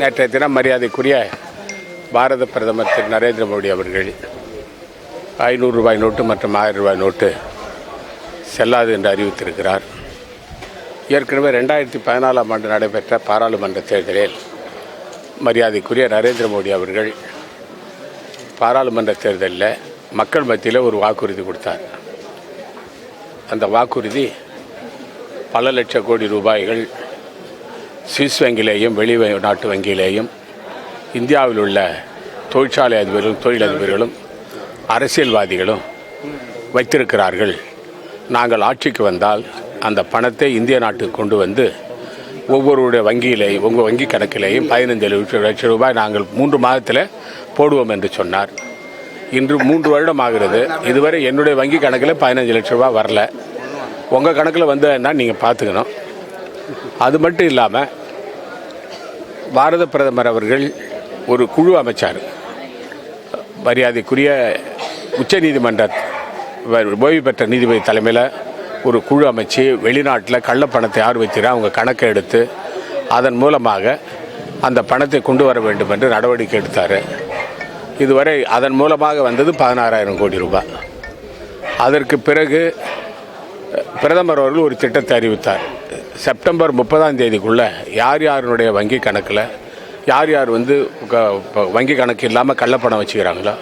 நேற்றைய தினம் மரியாதைக்குரிய பாரத பிரதமர் திரு நரேந்திர மோடி அவர்கள் ஐநூறு ரூபாய் நோட்டு மற்றும் ஆயிரம் ரூபாய் நோட்டு செல்லாது என்று அறிவித்திருக்கிறார். ஏற்கனவே ரெண்டாயிரத்தி பதினாலாம் ஆண்டு நடைபெற்ற பாராளுமன்ற தேர்தலில் மரியாதைக்குரிய நரேந்திர மோடி அவர்கள் பாராளுமன்ற தேர்தலில் மக்கள் மத்தியில் ஒரு வாக்குறுதி கொடுத்தார். அந்த வாக்குறுதி பல லட்சம் கோடி ரூபாய்கள் சுவிஸ் வங்கியிலேயும் வெளி வ- நாட்டு வங்கியிலேயும் இந்தியாவில் உள்ள தொழிற்சாலை அதிபர்களும் தொழிலதிபர்களும் அரசியல்வாதிகளும் வைத்திருக்கிறார்கள். நாங்கள் ஆட்சிக்கு வந்தால் அந்த பணத்தை இந்திய நாட்டுக்கு கொண்டு வந்து ஒவ்வொருடைய வங்கியிலேயும் உங்கள் வங்கி கணக்கிலேயும் பதினைந்து லட்சம் லட்சம் ரூபாய் நாங்கள் மூன்று மாதத்தில் போடுவோம் என்று சொன்னார். இன்று மூன்று வருடம் ஆகிறது. இதுவரை என்னுடைய வங்கி கணக்கில் பதினஞ்சு லட்ச ரூபாய் வரல. உங்கள் கணக்கில் வந்ததுன்னா நீங்கள் பார்த்துக்கணும் அது மட்டும் இல்லாமல் பாரத பிரதமர் அவர்கள் ஒரு குழு அமைச்சார். மரியாதைக்குரிய உச்ச நீதிமன்ற ஓய்வு பெற்ற நீதிபதி தலைமையில் ஒரு குழு அமைச்சு வெளிநாட்டில் கள்ளப்பணத்தை யார் வைக்கிறா அவங்க கணக்கை எடுத்து அதன் மூலமாக அந்த பணத்தை கொண்டு வர வேண்டும் என்று நடவடிக்கை எடுத்தார். இதுவரை அதன் மூலமாக வந்தது பதினாறாயிரம் கோடி ரூபாய். அதற்கு பிறகு பிரதமர் அவர்கள் ஒரு திட்டத்தை அறிவித்தார். செப்டம்பர் முப்பதாம் தேதிக்குள்ளே யார் யாருடைய வங்கி கணக்கில் யார் யார் வந்து க- வங்கி கணக்கு இல்லாமல் கள்ளப்பணம் வச்சுக்கிறாங்களோ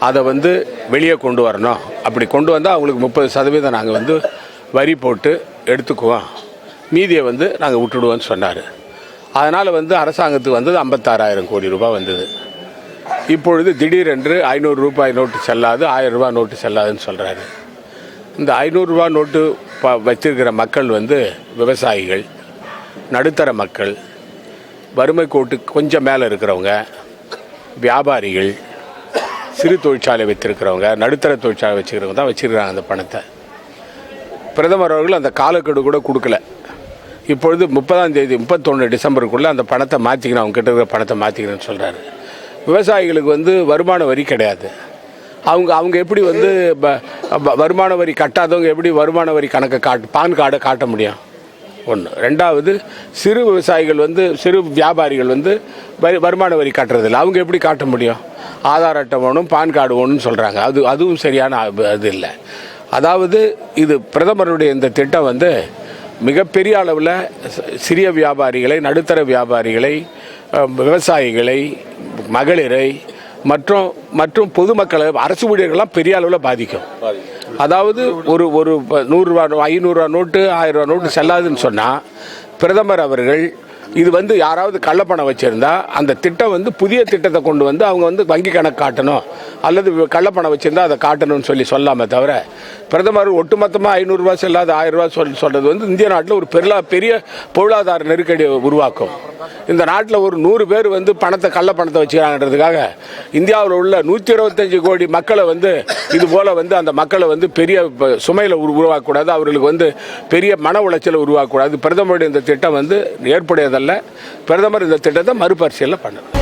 அதை வந்து வெளியே கொண்டு வரணும். அப்படி கொண்டு வந்தால் அவங்களுக்கு முப்பது சதவீதம் நாங்கள் வந்து வரி போட்டு எடுத்துக்குவோம். மீதியை வந்து நாங்கள் விட்டுடுவோம்னு சொன்னார். அதனால் வந்து அரசாங்கத்துக்கு வந்தது ஐம்பத்தாறாயிரம் கோடி ரூபாய் வந்தது. இப்பொழுது திடீரென்று ஐநூறு ரூபாய் நோட்டு செல்லாது ஆயிரம் ரூபாய் நோட்டு செல்லாதுன்னு சொல்கிறாரு இந்த ஐநூறுரூவா நோட்டு ப வச்சிருக்கிற மக்கள் வந்து விவசாயிகள் நடுத்தர மக்கள் வறுமை கோட்டு கொஞ்சம் மேலே இருக்கிறவங்க வியாபாரிகள் சிறு தொழிற்சாலை வச்சுருக்கிறவங்க நடுத்தர தொழிற்சாலை வச்சுக்கிறவங்க தான் வச்சிருக்கிறாங்க அந்த பணத்தை. பிரதமர் அவர்கள் அந்த காலக்கெடு கூட கொடுக்கல. இப்பொழுது முப்பதாம் தேதி முப்பத்தொன்று டிசம்பருக்குள்ளே அந்த பணத்தை மாற்றிக்கணும் அவங்க கிட்ட இருக்கிற பணத்தை மாற்றிக்கணும்னு சொல்கிறாரு விவசாயிகளுக்கு வந்து வருமான வரி கிடையாது. அவங்க அவங்க எப்படி வந்து ப- வருமான வரி கட்டாதவங்க எப்படி வருமான வரி கணக்கை காட்டு பான் கார்டை காட்ட முடியும்? ஒன்று ரெண்டாவது சிறு விவசாயிகள் வந்து சிறு வியாபாரிகள் வந்து வரி வருமான வரி கட்டுறதில்ல. அவங்க எப்படி காட்ட முடியும்? ஆதார் அட்டை வேணும் பான் கார்டு வேணும்னு சொல்கிறாங்க அது அதுவும் சரியான அது இது இல்லை. அதாவது இது பிரதமருடைய இந்த திட்டம் வந்து மிகப்பெரிய அளவில் சிறிய வியாபாரிகளை நடுத்தர வியாபாரிகளை விவசாயிகளை மகளிரை மற்றும் மற்றும் பொதுமக்களை அரசு ஊழியர்கள்லாம் பெரிய அளவில் பாதிக்கும். அதாவது ஒரு ஒரு நூறுரூவா ஐநூறுரூவா நோட்டு ஆயிரம் ரூபா நோட்டு செல்லாதுன்னு சொன்னால் பிரதமர் அவர்கள் இது வந்து யாராவது கள்ளப்பணம் வச்சிருந்தா அந்த திட்டம் வந்து புதிய திட்டத்தை கொண்டு வந்து அவங்க வந்து வங்கி கணக்கு காட்டணும். அல்லது கள்ளப்பணம் வச்சிருந்தா அதை காட்டணும்னு சொல்லி சொல்லாம தவிர பிரதமர் ஒட்டுமொத்தமாக ஐநூறுரூவா செல்லாத ஆயிரம் ரூபாய் சொல் சொல்றது வந்து இந்திய நாட்டில் ஒரு பெரிய பெரிய பொருளாதார நெருக்கடியை உருவாக்கும். இந்த நாட்டில் ஒரு நூறு பேர் வந்து பணத்தை கள்ள பணத்தை வச்சுக்கிறாங்கன்றதுக்காக இந்தியாவில் உள்ள நூற்றி இருபத்தஞ்சு கோடி மக்களை வந்து இது போல் வந்து அந்த மக்களை வந்து பெரிய சுமையில் உருவாக்கக்கூடாது. அவர்களுக்கு வந்து பெரிய மன உளைச்சலை உருவாக்கக்கூடாது. பிரதமருடைய இந்த திட்டம் வந்து ஏற்புடையதல்ல. பிரதமர் இந்த திட்டத்தை மறுபரிசீலனை பண்ணணும்.